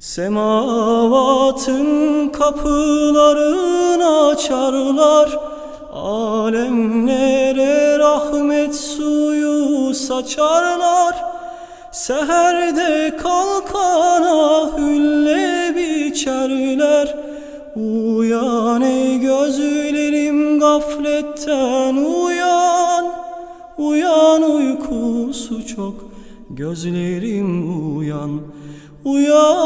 Semavatın kapılarını açarlar. Alemlere rahmet suyu saçarlar. Seherde kalkana hülle biçerler. Uyan ey gözlerim gafletten uyan. Uyan uykusu çok gözlerim uyan. Uyan